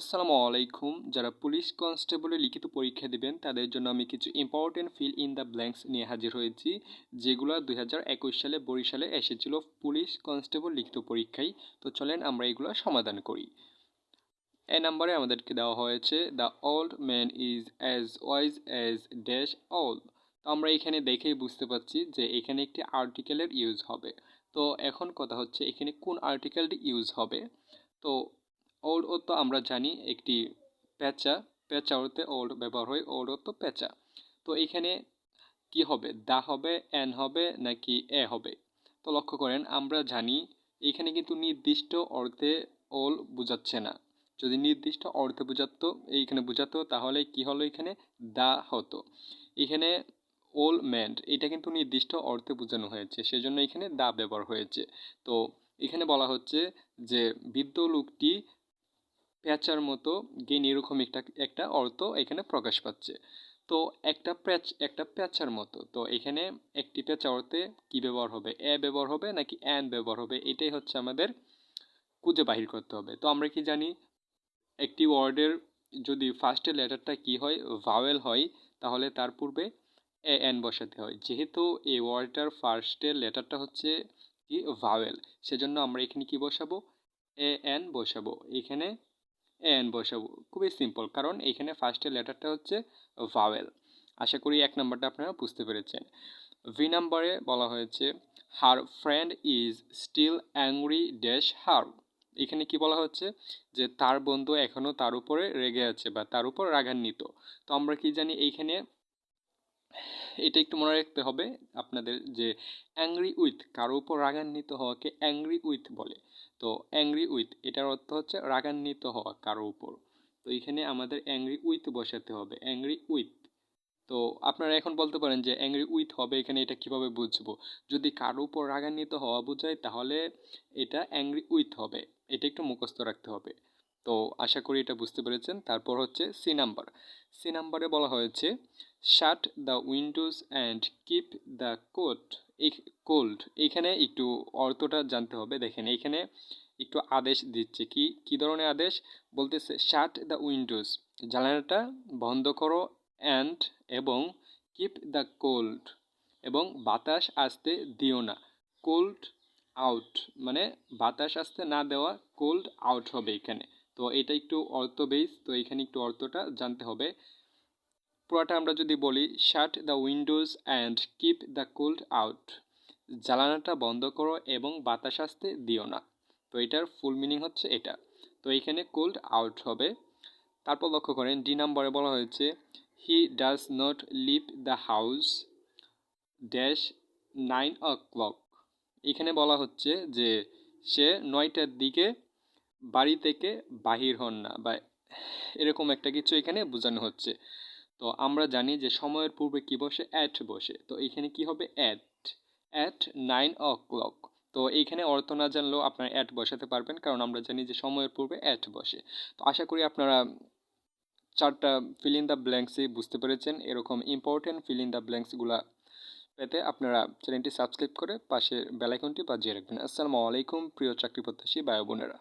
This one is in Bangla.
আসসালামু আলাইকুম। যারা পুলিশ কনস্টেবলে লিখিত পরীক্ষা দেবেন, তাদের জন্য আমি কিছু important fill in the blanks নিয়ে হাজির হয়েছি, যেগুলো দু হাজার একুশ সালে বরিশালে এসেছিল পুলিশ কনস্টেবল লিখিত পরীক্ষায়। তো চলেন আমরা এগুলো সমাধান করি। এ নাম্বারে আমাদেরকে দেওয়া হয়েছে the old man is as wise as dash all তো আমরা এখানে দেখেই বুঝতে পারছি যে এখানে একটি আর্টিকেলের ইউজ হবে। তো এখন কথা হচ্ছে এখানে কোন আর্টিকেলটি ইউজ হবে? তো ওল্ড অর্থ আমরা জানি একটি পেঁচা পেঁচা অর্থে ওল্ড ব্যবহার হয় ওল্ড অর্থ পেঁচা তো এইখানে কি হবে? দা হবে এন হবে, নাকি এ হবে? তো লক্ষ্য করেন, আমরা জানি এখানে কিন্তু নির্দিষ্ট অর্থে ওল বোঝাচ্ছে না। যদি নির্দিষ্ট অর্থে বোঝাতো, এইখানে বোঝাতো, তাহলে কি হলো এখানে? দা হতো। এখানে ওল ম্যান্ড এটা কিন্তু নির্দিষ্ট অর্থে বোঝানো হয়েছে, সেজন্য এখানে দা ব্যবহার হয়েছে। তো এখানে বলা হচ্ছে যে বৃদ্ধ লোকটি প্যাঁচার মতো গেন এরকম একটা একটা অর্থ এখানে প্রকাশ পাচ্ছে। তো একটা প্যাচ, একটা প্যাঁচার মতো। তো এখানে একটি প্যাঁচা অর্থে কী ব্যবহার হবে? এ ব্যবহার হবে নাকি অ্যান ব্যবহার হবে? এটাই হচ্ছে আমাদের খুঁজে বাহির করতে হবে। তো আমরা কি জানি, একটি ওয়ার্ডের যদি ফার্স্টের লেটারটা কি হয় ভাওয়েল হয়, তাহলে তার পূর্বে এ, এন বসাতে হয়। যেহেতু এই ওয়ার্ডটার ফার্স্টের লেটারটা হচ্ছে কি? ভাওয়েল সেজন্য আমরা এখানে কি বসাবো? এ, এন বসাবো। এখানে এন বসাবো। খুবই সিম্পল কারণ এইখানে ফার্স্টের লেটারটা হচ্ছে ভাওয়েল আশা করি এক নম্বরটা আপনারা বুঝতে পেরেছেন। ভি নাম্বারে বলা হয়েছে her friend is still angry dash her এখানে কি বলা হচ্ছে? যে তার বন্ধু এখনও তার উপরে রেগে আছে বা তার উপর রাগান্বিত। তো আমরা কি জানি এইখানে এটা একটু মনে রাখতে হবে আপনাদের যে অ্যাংরি উইথ কারও উপর রাগান্বিত হওয়াকে অ্যাংরি উইথ বলে। তো অ্যাংরি উইথ এটার অর্থ হচ্ছে রাগান্বিত হওয়া কারও উপর। তো এখানে আমাদের অ্যাংরি উইথ বসাতে হবে অ্যাংরি উইথ তো আপনারা এখন বলতে পারেন যে অ্যাংরি উইথ হবে, এখানে এটা কীভাবে বুঝব? যদি কারও উপর রাগান্বিত হওয়া বোঝায় তাহলে এটা অ্যাংরি উইথ হবে, এটা একটু মুখস্থ রাখতে হবে। তো আশা করি এটা বুঝতে পেরেছেন। তারপর হচ্ছে সি নাম্বার সি নাম্বারে বলা হয়েছে shut the windows and keep the coat cold এইখানে একটু অর্থটা জানতে হবে। দেখেন এইখানে একটু আদেশ দিচ্ছে। কি কি ধরনের আদেশ? বলতেছে শাট দ্য উইন্ডোজ জানালাটা বন্ধ করো অ্যান্ড এবং কিপ দ্য কোল্ড এবং বাতাস আসতে দিও না। কোল্ড আউট মানে বাতাস আসতে না দেওয়া কোল্ড আউট হবে এখানে। তো এটা একটু অর্থ বেস তো এখানে একটু অর্থটা জানতে হবে। পুরোটা আমরা যদি বলি shut the windows and keep the cold out জ্বালানাটা বন্ধ করো এবং বাতাস আসতে দিও না। তো এটার ফুল মিনিং হচ্ছে এটা। তো এখানে কোল্ড আউট হবে। তারপর লক্ষ্য করেন ডি নাম্বারে বলা হয়েছে he does not leave the house dash nine o'clock এখানে বলা হচ্ছে যে, সে নয়টার দিকে বাড়ি থেকে বাহির হন না বা এরকম একটা কিছু এখানে বোঝানো হচ্ছে। তো আমরা জানি যে সময়ের পূর্বে কি বসে? অ্যাট বসে। তো এখানে কি হবে? At at nine o'clock তো এইখানে অর্থ না জানলেও আপনারা অ্যাট বসাতে পারবেন, কারণ আমরা জানি যে সময়ের পূর্বে অ্যাট বসে। তো আশা করি আপনারা চারটা ফিল ইন দ্য ব্ল্যাঙ্কসই বুঝতে পেরেছেন। এরকম ইম্পর্টেন্ট ফিল ইন দ্য ব্ল্যাঙ্কসগুলা পেতে আপনারা চ্যানেলটি সাবস্ক্রাইব করে পাশে বেলাইকনটি বাজিয়ে রাখবেন। আসসালামু আলাইকুম, প্রিয় চাকরি প্রত্যাশী বায়ু বোনেরা।